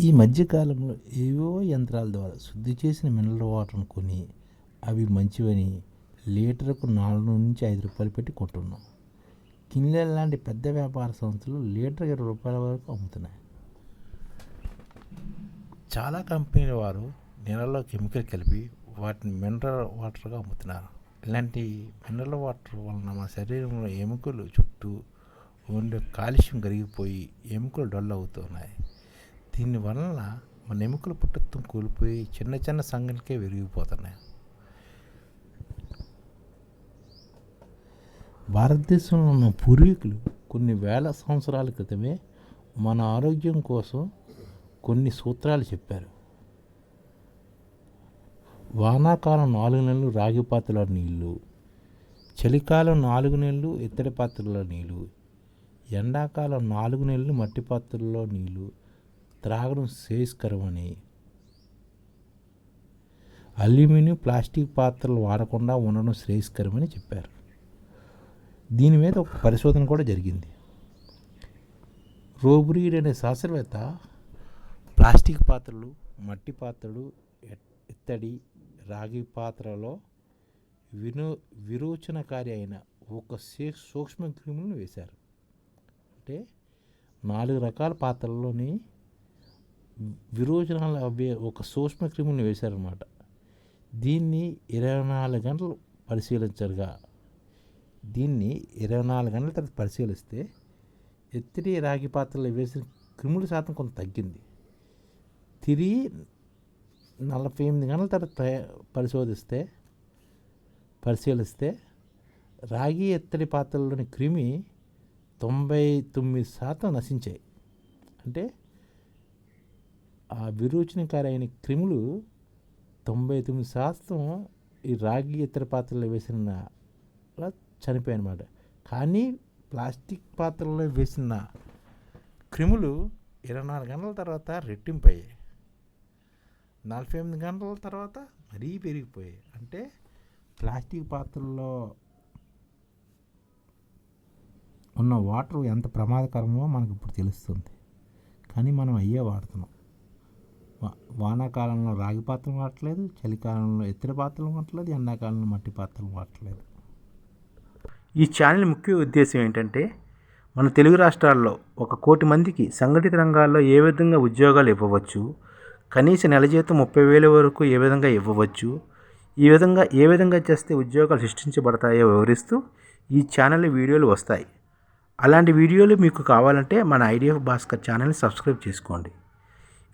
ఈ మధ్యకాలంలో ఏవో యంత్రాల ద్వారా శుద్ధి చేసిన మినరల్ వాటర్ను కొని అవి మంచివని లీటర్కు నాలుగు నుంచి ఐదు రూపాయలు పెట్టి కొంటున్నాం. కిన్లెల్ లాంటి పెద్ద వ్యాపార సంస్థలు లీటర్ ఇరవై రూపాయల వరకు అమ్ముతున్నాయి. చాలా కంపెనీల వారు నీళ్ళలో కెమికల్ కలిపి వాటిని మినరల్ వాటర్గా అమ్ముతున్నారు. ఇలాంటి మినరల్ వాటర్ వలన మన శరీరంలో ఎముకలు చుట్టూ ఉండే కాలుష్యం కరిగిపోయి ఎముకలు డల్ అవుతున్నాయి. దీనివలన మన ఎముకల పుట్టత్వం కోల్పోయి చిన్న చిన్న సంఘటనకే విరిగిపోతున్నాయి. భారతదేశంలో ఉన్న పూర్వీకులు కొన్ని వేల సంవత్సరాల క్రితమే మన ఆరోగ్యం కోసం కొన్ని సూత్రాలు చెప్పారు. వానాకాలం నాలుగు నెలలు రాగి పాత్రలో నీళ్ళు చలికాలం నాలుగు నెలలు ఇత్తడి పాత్రలో నీళ్ళు ఎండాకాలం నాలుగు నెలలు మట్టి పాత్రల్లో నీళ్ళు త్రాగడం శ్రేయస్కరమని అల్యూమినియం ప్లాస్టిక్ పాత్రలు వాడకుండా ఉండడం శ్రేయస్కరమని చెప్పారు. దీని మీద ఒక పరిశోధన కూడా జరిగింది. రోబ్రీడ్ అనే శాస్త్రవేత్త ప్లాస్టిక్ పాత్రలు మట్టి పాత్రలు ఇత్తడి రాగి పాత్రలో వినో విరోచనకారి అయిన ఒక సూక్ష్మ క్రిములను వేశారు. అంటే నాలుగు రకాల పాత్రల్లోని విరోచనాలు అవే ఒక సూక్ష్మ క్రిములను వేశారనమాట దీన్ని ఇరవై నాలుగు గంటలు పరిశీలించరుగా. దీన్ని ఇరవై నాలుగు గంటల తర్వాత పరిశీలిస్తే ఎత్తిడి రాగి పాత్రలో వేసిన క్రిముల శాతం కొంత తగ్గింది. తిరిగి నలభై ఎనిమిది గంటల తర్వాత పరిశోధిస్తే పరిశీలిస్తే రాగి ఎత్తడి పాత్రలోని క్రిమి తొంభై తొమ్మిది శాతం నశించాయి. అంటే ఆ విరోచనకారైన క్రిములు తొంభై తొమ్మిది శాతం ఈ రాగి ఇతర పాత్రల్లో వేసిన చనిపోయాయన్నమాట. కానీ ప్లాస్టిక్ పాత్రల్లో వేసిన క్రిములు ఇరవై నాలుగు గంటల తర్వాత రెట్టింపు అయ్యాయి నలభై ఎనిమిది గంటల తర్వాత మరీ పెరిగిపోయాయి. అంటే ప్లాస్టిక్ పాత్రల్లో ఉన్న వాటర్ ఎంత ప్రమాదకరమో మనకు ఇప్పుడు తెలుస్తుంది. కానీ మనం అయ్యే వాడుతున్నాం. వానాకాలంలో రాగి పాత్రలు వాడట్లేదు చలికాలంలో ఎత్తిడి పాత్రలు వాడట్లేదు ఎండాకాలంలో మట్టి పాత్రలు వాడట్లేదు. ఈ ఛానల్ ముఖ్య ఉద్దేశం ఏంటంటే మన తెలుగు రాష్ట్రాల్లో ఒక కోటి మందికి సంఘటిత రంగాల్లో ఏ విధంగా ఉద్యోగాలు ఇవ్వవచ్చు కనీస నెల జీతం ముప్పై వేల వరకు ఏ విధంగా ఇవ్వవచ్చు ఈ విధంగా ఏ విధంగా చేస్తే ఉద్యోగాలు సృష్టించబడతాయో వివరిస్తూ ఈ ఛానల్ వీడియోలు వస్తాయి. అలాంటి వీడియోలు మీకు కావాలంటే మన ఐడిఎఫ్ భాస్కర్ ఛానల్ని సబ్స్క్రైబ్ చేసుకోండి.